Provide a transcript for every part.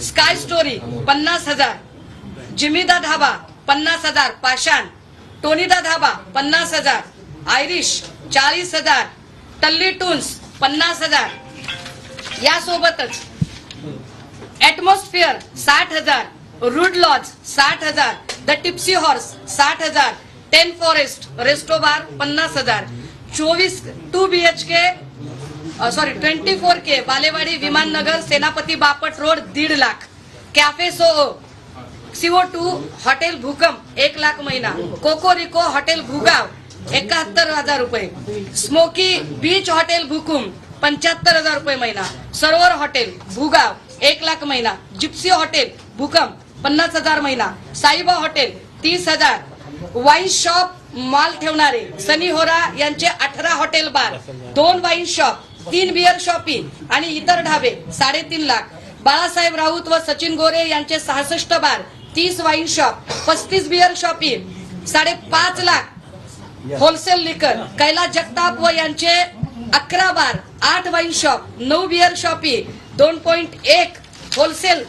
Sky story पन्नास हजार. जिमीदा धाबा पन्नास हजार. पाषाण. टोनिदा धाबा पन्नास हजार. आयरिश चाळीस हजार. टल्ली टून्स पन्नास हजार. यासोबतच ॲटमॉस्फिअर साठ हजार. रूड लॉज साठ हजार. द टिप्सी हॉर्स साठ हजार. टेन फॉरेस्ट रेस्टोबार पन्नास हजार. चोवीस two B H K sorry twenty four K Balewadi Vimannagar Senapati Bapat road दीड lakh. Cafe so CO two hotel Bhukamp एक लाख महिना. कोकोरिको हॉटेल भूगाव एकाहत्तर हजार रुपये. स्मोकी बीच हॉटेल भूकुम पंच्याहत्तर हजार रुपये महिना. सरोवर हॉटेल भूगाव एक लाख महिना. जिप्सी हॉटेल भूकंप पन्नास हजार महिना. साईबा हॉटेल तीस हजार. वाईन शॉप माल ठेवणारे सनी होरा यांचे अठरा हॉटेल बार. दोन वाईन शॉप तीन बिअर शॉपी आणि इतर ढाबे साडेतीन लाख. बाळासाहेब राऊत व सचिन गोरे यांचे सहासष्ट बार तीस वाईन शॉप पस्तीस बिअर शॉपी साडेपाच लाख. होलसेल लिकर कैलास जगताप व यांचे अकरा बार आठ वाईन शॉप नऊ बिअर शॉपी दोन पॉईंट एक होलसेल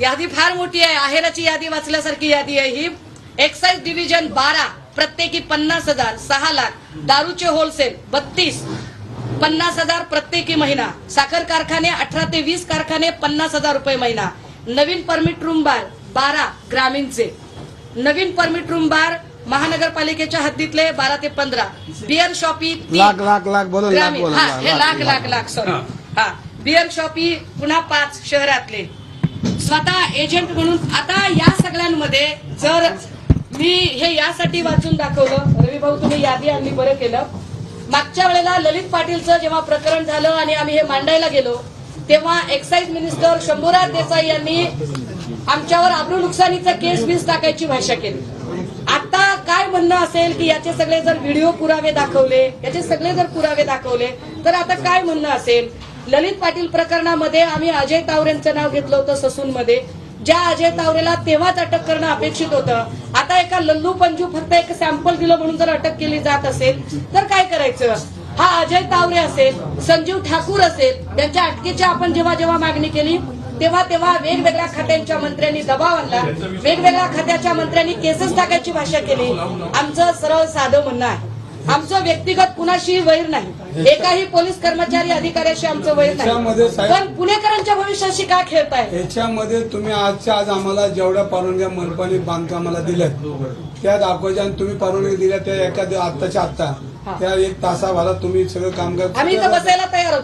यादी फार मोठी आहे. आहेराची यादी वाचल्यासारखी यादी आहे ही. एक्साइज डिव्हिजन बारा प्रत्येकी पन्नास हजार सहा लाख. दारूचे होलसेल बत्तीस. पन्नास हजार प्रत्येकी महिना. साखर कारखाने अठरा ते वीस कारखाने पन्नास हजार रुपये महिना. नवीन परमिट रूम बार बारा ग्रामीणचे. नवीन परमिट रूम बार महानगरपालिकेच्या हद्दीतले बारा ते पंधरा. Beer shoppe. लाख लाख लाख बोला लाख ग्रामीण. बोला हा हे लाख लाख लाख सॉरी हा. बिअर शॉपी पुन्हा पाच शहरातले. स्वतः एजंट म्हणून आता या सगळ्यांमध्ये जर मी हे यासाठी वाचून दाखवलं रवी भाऊ तुम्ही यादी आणली बरं केलं. मागच्या वेळेला ललित पाटीलचं जेव्हा प्रकरण झालं आणि आम्ही हे मांडायला गेलो तेव्हा एक्साईज मिनिस्टर शंभूराज देसाई यांनी आमच्यावर आब्रू नुकसानीचा केस बीस टाकायची भाषा केली. आता काय म्हणणं असेल की याचे सगळे जर व्हिडिओ पुरावे दाखवले याचे सगळे जर पुरावे दाखवले तर आता काय म्हणणं असेल? ललित पाटील प्रकरणामध्ये आम्ही अजय तावरेंचं नाव घेतलं होतं ससूनमध्ये. ज्या अजय तावरेला तेव्हाच अटक करणं अपेक्षित होतं. आता एका लल्लू पंजू फक्त एक सॅम्पल दिलं म्हणून जर अटक केली जात असेल तर काय करायचं? हा अजय तावरे असेल संजीव ठाकूर असेल त्यांच्या अटकेची आपण जेव्हा जेव्हा मागणी केली तेव्हा तेव्हा वेगवेगळ्या खात्यांच्या मंत्र्यांनी दबाव आणला. वेगवेगळ्या खात्याच्या मंत्र्यांनी केसेस टाकायची भाषा केली. आमचं सरळ साधं म्हणणं आहे. आमचं व्यक्तिगत कुणाशी वैर नाही. एकाही पोलीस कर्मचारी अधिकाऱ्याशी आमचं वैर नाही. पण पुणेकरांच्या भविष्याशी का खेळताय? याच्यामध्ये तुम्ही आजच्या आज आम्हाला जेवढ्या परवानग्या मनपाने बांधकामाला दिल्यात त्या दाखवायच्या तुम्ही परवानगी दिल्या त्या एखाद्या आत्ताच्या आत्ता. त्या एक तासाभरात तुम्ही सगळं कामकाज आम्ही इथं बसायला तयार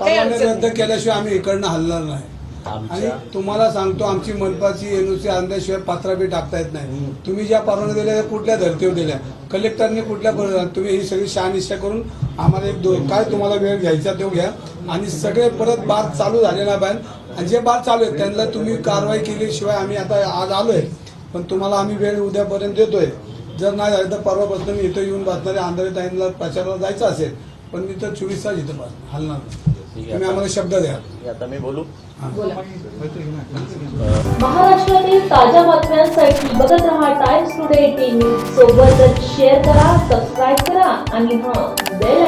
रद्द केल्याशिवाय आम्ही इकडनं हलणार नाही. आणि तुम्हाला सांगतो आमची मनपाची एनओसी आणल्याशिवाय पत्रा बी टाकता येत नाही. तुम्ही ज्या परवानगी दिल्या त्या कुठल्या धर्तीवर दिल्या? कलेक्टरने कुठल्या तुम्ही ही सगळी शहानिशा करून आम्हाला एक दोन काय तुम्हाला वेळ घ्यायचा तो घ्या. आणि सगळे परत बार चालू झालेला पाहिजे आणि जे बार चालू आहेत त्यांना तुम्ही कारवाई केल्याशिवाय आम्ही आता आज आलोय. पण तुम्हाला आम्ही वेळ उद्यापर्यंत देतोय. जर नाही झालं तर परवापासून मी इथं येऊन बसणारे आंधळे ताईंना प्रचाराला जायचं असेल. पण मी तर चोवीस तास इथं बस हलणार नाही. तुम्ही आम्हाला शब्द द्या. आता मी बोलू. महाराष्ट्रातील ताज्या बातम्यांसाठी बघत रहा टाइम्स टुडे टीव्ही सोबतच शेअर करा सबस्क्राईब करा आणि हां बेल